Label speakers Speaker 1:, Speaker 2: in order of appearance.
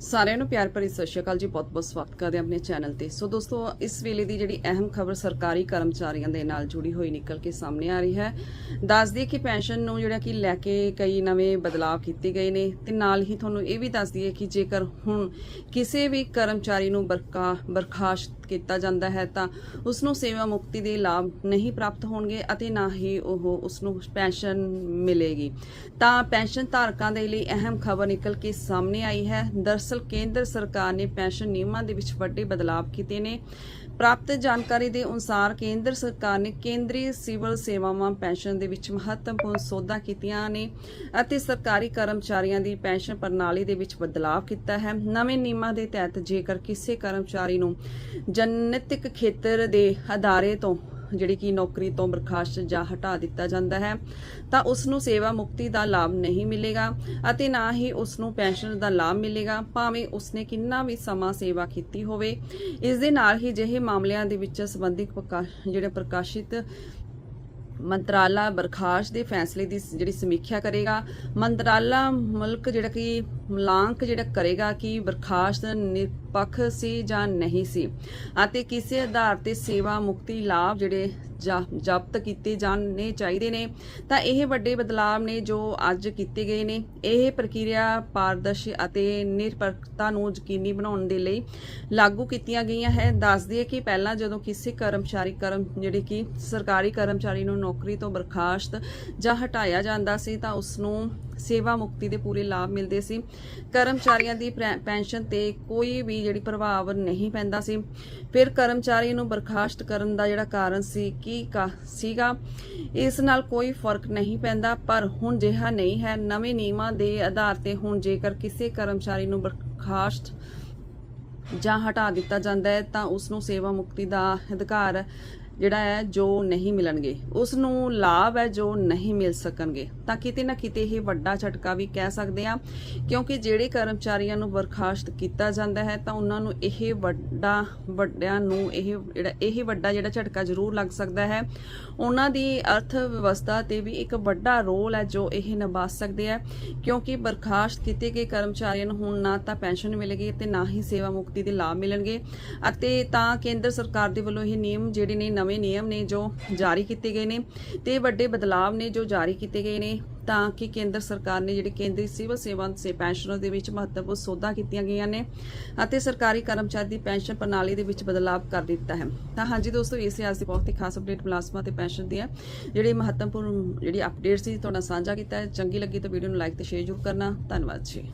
Speaker 1: ਸਾਰਿਆਂ ਨੂੰ ਪਿਆਰ ਭਰੀ ਸਤਿ ਸ਼੍ਰੀ ਅਕਾਲ ਜੀ ਬਹੁਤ-ਬਹੁਤ ਸਵਾਗਤ ਕਰਦੇ ਹਾਂ ਆਪਣੇ ਚੈਨਲ ਤੇ। ਸੋ ਦੋਸਤੋ, ਇਸ ਵੇਲੇ ਦੀ ਜਿਹੜੀ ਅਹਿਮ ਖਬਰ ਸਰਕਾਰੀ ਕਰਮਚਾਰੀਆਂ ਦੇ ਨਾਲ ਜੁੜੀ ਹੋਈ ਨਿਕਲ ਕੇ ਸਾਹਮਣੇ ਆ ਰਹੀ ਹੈ। ਦੱਸ ਦਈਏ ਕਿ ਪੈਨਸ਼ਨ ਨੂੰ ਜਿਹੜਾ ਕਿ ਲੈ ਕੇ ਕਈ ਨਵੇਂ ਬਦਲਾਅ ਕੀਤੇ ਗਏ ਨੇ ਤੇ ਨਾਲ ਹੀ ਤੁਹਾਨੂੰ ਇਹ ਵੀ ਦੱਸ ਦਈਏ ਕਿ ਜੇਕਰ ਹੁਣ ਕਿਸੇ ਵੀ ਕਰਮਚਾਰੀ ਨੂੰ ਬਰਕਾ ਬਰਖਾਸਤ ਕੀਤਾ ਜਾਂਦਾ ਹੈ ਤਾਂ ਉਸ ਨੂੰ ਸੇਵਾ ਮੁਕਤੀ ਦੇ ਲਾਭ ਨਹੀਂ ਪ੍ਰਾਪਤ ਹੋਣਗੇ ਅਤੇ ਨਾ ਹੀ ਉਹ ਉਸ ਨੂੰ ਪੈਨਸ਼ਨ ਮਿਲੇਗੀ। ਤਾਂ ਪੈਨਸ਼ਨ ਧਾਰਕਾਂ ਦੇ ਲਈ ਅਹਿਮ ਖਬਰ ਨਿਕਲ ਕੇ ਸਾਹਮਣੇ ਆਈ ਹੈ। ਦਰਸ ਦਰਸਲ ਕੇਂਦਰ ਸਰਕਾਰ ਨੇ ਪੈਨਸ਼ਨ ਨਿਯਮਾਂ ਦੇ ਵਿੱਚ ਵੱਡੇ ਬਦਲਾਅ ਕੀਤੇ ਨੇ। ਪ੍ਰਾਪਤ ਜਾਣਕਾਰੀ ਦੇ ਅਨੁਸਾਰ ਕੇਂਦਰ ਸਰਕਾਰ ਨੇ ਕੇਂਦਰੀ ਸਿਵਲ ਸੇਵਾਵਾਂ ਪੈਨਸ਼ਨ ਦੇ ਵਿੱਚ ਮਹੱਤਵਪੂਰਨ ਸੋਧਾਂ ਕੀਤੀਆਂ ਨੇ ਅਤੇ ਸਰਕਾਰੀ ਕਰਮਚਾਰੀਆਂ ਦੀ ਪੈਨਸ਼ਨ ਪ੍ਰਣਾਲੀ ਦੇ ਵਿੱਚ ਬਦਲਾਅ ਕੀਤਾ ਹੈ। ਨਵੇਂ ਨਿਯਮਾਂ ਦੇ ਤਹਿਤ ਜੇਕਰ ਕਿਸੇ ਕਰਮਚਾਰੀ ਨੂੰ ਜਨਤਕ ਖੇਤਰ ਦੇ ਅਦਾਰੇ ਤੋਂ ਜਿਹੜੀ ਕਿ ਨੌਕਰੀ ਤੋਂ ਬਰਖਾਸਤ ਜਾਂ ਹਟਾ ਦਿੱਤਾ ਜਾਂਦਾ ਹੈ, ਤਾਂ ਉਸ ਨੂੰ ਸੇਵਾ ਮੁਕਤੀ ਦਾ ਲਾਭ ਨਹੀਂ ਮਿਲੇਗਾ ਅਤੇ ਨਾ ਹੀ ਉਸ ਨੂੰ ਪੈਨਸ਼ਨ ਦਾ ਲਾਭ ਮਿਲੇਗਾ। ਭਾਵੇਂ ਉਸਨੇ ਕਿੰਨਾ ਵੀ ਸਮਾਂ ਸੇਵਾ ਕੀਤੀ ਹੋਵੇ, ਇਸ ਦੇ ਨਾਲ ਹੀ ਜਿਹੇ ਮਾਮਲਿਆਂ ਦੇ ਵਿੱਚ ਸੰਬੰਧਿਤ ਪ੍ਰਕਾ- ਜਿਹੜੇ ਪ੍ਰਕਾਸ਼ਿਤ ਮੰਤਰਾਲਾ ਬਰਖਾਸਤ ਦੇ ਫੈਸਲੇ ਦੀ ਜਿਹੜੀ ਸਮੀਖਿਆ ਕਰੇਗਾ। ਮੰਤਰਾਲਾ ਮੁਲਕ ਜਿਹੜਾ ਕਿ ਮੁਲਾਂਕ ਜਿਹੜਾ ਕਰੇਗਾ ਕਿ ਬਰਖਾਸਤ ਨਿਰਪੱਖ ਸੀ ਜਾਂ ਨਹੀਂ ਸੀ? ਅਤੇ ਕਿਸੇ ਆਧਾਰ ਤੇ ਸੇਵਾ ਮੁਕਤੀ ਲਾਭ ਜਿਹੜੇ ਜਾ- ਜ਼ਬਤ ਕੀਤੇ ਜਾਣੇ ਚਾਹੀਦੇ ਨੇ? ਤਾਂ ਇਹ ਵੱਡੇ ਬਦਲਾਅ ਨੇ ਜੋ ਅੱਜ ਕੀਤੇ ਗਏ ਨੇ। ਇਹ ਪ੍ਰਕਿਰਿਆ ਪਾਰਦਰਸ਼ੀ ਅਤੇ ਨਿਰਪੱਖਤਾ ਨੂੰ ਯਕੀਨੀ ਬਣਾਉਣ ਦੇ ਲਈ ਲਾਗੂ ਕੀਤੀਆਂ ਗਈਆਂ ਹੈ। ਦੱਸ ਦਈਏ ਕਿ ਪਹਿਲਾਂ ਜਦੋਂ ਕਿਸੇ ਕਰਮਚਾਰੀ ਕਰਮ, ਜਿਹੜੇ ਕਿ ਸਰਕਾਰੀ ਕਰਮਚਾਰੀ ਨੂੰ ਨੌਕਰੀ ਤੋਂ ਬਰਖਾਸਤ ਜਾਂ ਹਟਾਇਆ ਜਾਂਦਾ ਸੀ ਤਾਂ ਉਸ ਨੂੰ ਸੇਵਾ ਮੁਕਤੀ ਦੇ ਪੂਰੇ ਲਾਭ ਮਿਲਦੇ ਸੀ। ਕਰਮਚਾਰੀਆਂ ਦੀ ਪੈਨਸ਼ਨ ਤੇ ਕੋਈ ਵੀ ਜਿਹੜੀ ਪ੍ਰਭਾਵ ਨਹੀਂ ਪੈਂਦਾ ਸੀ। ਫਿਰ ਕਰਮਚਾਰੀ ਨੂੰ ਬਰਖਾਸਤ ਕਰਨ ਦਾ ਜਿਹੜਾ ਕਾਰਨ ਸੀ, ਕੀ ਸੀਗਾ, ਇਸ ਨਾਲ ਕੋਈ ਫ਼ਰਕ ਨਹੀਂ ਪੈਂਦਾ। ਪਰ ਹੁਣ ਜਿਹਾ ਨਹੀਂ ਹੈ। ਨਵੇਂ ਨਿਯਮਾਂ ਦੇ ਆਧਾਰ ਤੇ ਹੁਣ ਜੇਕਰ ਕਿਸੇ ਕਰਮਚਾਰੀ ਨੂੰ ਬਰਖਾਸਤ ਜਾਂ ਹਟਾ ਦਿੱਤਾ ਜਾਂਦਾ ਹੈ, ਤਾਂ ਉਸ ਨੂੰ ਸੇਵਾ ਮੁਕਤੀ ਦਾ ਅਧਿਕਾਰ ਜਿਹੜਾ ਹੈ, ਜੋ ਨਹੀਂ ਮਿਲਣਗੇ। ਉਸ ਨੂੰ ਲਾਭ ਹੈ, ਜੋ ਨਹੀਂ ਮਿਲ ਸਕਣਗੇ। ਤਾਂ ਕਿਤੇ ਨਾ ਕਿਤੇ ਇਹ ਵੱਡਾ ਝਟਕਾ ਵੀ ਕਹਿ ਸਕਦੇ ਆ ਕਿਉਂਕਿ ਜਿਹੜੇ ਕਰਮਚਾਰੀਆਂ ਨੂੰ ਬਰਖਾਸਤ ਕੀਤਾ ਜਾਂਦਾ ਹੈ, ਤਾਂ ਉਹਨਾਂ ਨੂੰ ਇਹ ਵੱਡਾ, ਵੱਡਿਆਂ ਨੂੰ ਇਹ ਜਿਹੜਾ, ਇਹ ਵੱਡਾ ਜਿਹੜਾ ਝਟਕਾ ਜ਼ਰੂਰ ਲੱਗ ਸਕਦਾ ਹੈ। ਉਹਨਾਂ ਦੀ ਅਰਥ ਵਿਵਸਥਾ ਤੇ ਵੀ ਇੱਕ ਵੱਡਾ ਰੋਲ ਹੈ, ਜੋ ਇਹ ਨਿਭਾ ਸਕਦੇ ਆ ਕਿਉਂਕਿ ਬਰਖਾਸਤ ਕੀਤੇ ਗਏ ਕਰਮਚਾਰੀਆਂ ਨੂੰ ਹੁਣ ਨਾ ਤਾਂ ਪੈਨਸ਼ਨ ਮਿਲੇਗੀ ਤੇ ਨਾ ਹੀ ਸੇਵਾ ਮੁਕਤੀ ਦੇ ਲਾਭ ਮਿਲਣਗੇ। ਅਤੇ ਤਾਂ ਕੇਂਦਰ ਸਰਕਾਰ ਦੇ ਵੱਲੋਂ ਇਹ ਨਿਯਮ ਜਿਹੜੇ ਨੇ ਨਵੇਂ ਨਿਯਮ ਨੇ ਜੋ ਜਾਰੀ ਕੀਤੇ ਗਏ ਨੇ ਤੇ ਵੱਡੇ ਬਦਲਾਵ ਨੇ ਜੋ ਜਾਰੀ ਕੀਤੇ ਗਏ ਨੇ, ਤਾਂ ਕਿ ਕੇਂਦਰ ਸਰਕਾਰ ਨੇ ਜਿਹੜੇ ਕੇਂਦਰੀ ਸਿਵਲ ਸੇਵਾ ਸੇ ਪੈਨਸ਼ਨਰ ਦੇ ਵਿੱਚ ਮਹੱਤਵਪੂਰਨ ਸੋਧਾਂ ਕੀਤੀਆਂ ਗਈਆਂ ਨੇ ਅਤੇ ਸਰਕਾਰੀ ਕਰਮਚਾਰੀ ਦੀ ਪੈਨਸ਼ਨ ਪ੍ਰਣਾਲੀ ਦੇ ਵਿੱਚ ਬਦਲਾਅ ਕਰ ਦਿੱਤਾ ਹੈ। ਤਾਂ ਹਾਂਜੀ ਦੋਸਤੋ, ਇਹ ਸੀ ਅੱਜ ਦੀ ਬਹੁਤ ਹੀ ਖਾਸ ਅਪਡੇਟ ਮੁਲਾਜ਼ਮਾਂ ਤੇ ਪੈਨਸ਼ਨ ਦੀਆਂ। ਜਿਹੜੀ ਮਹੱਤਵਪੂਰਨ ਜਿਹੜੀ ਅਪਡੇਟ ਸੀ, ਤੁਹਾਡਾ ਸਾਂਝਾ ਕੀਤਾ ਚੰਗੀ ਲੱਗੀ ਤਾਂ ਵੀਡੀਓ ਨੂੰ ਲਾਈਕ ਤੇ ਸ਼ੇਅਰ ਜ਼ਰੂਰ ਕਰਨਾ। ਧੰਨਵਾਦ ਜੀ।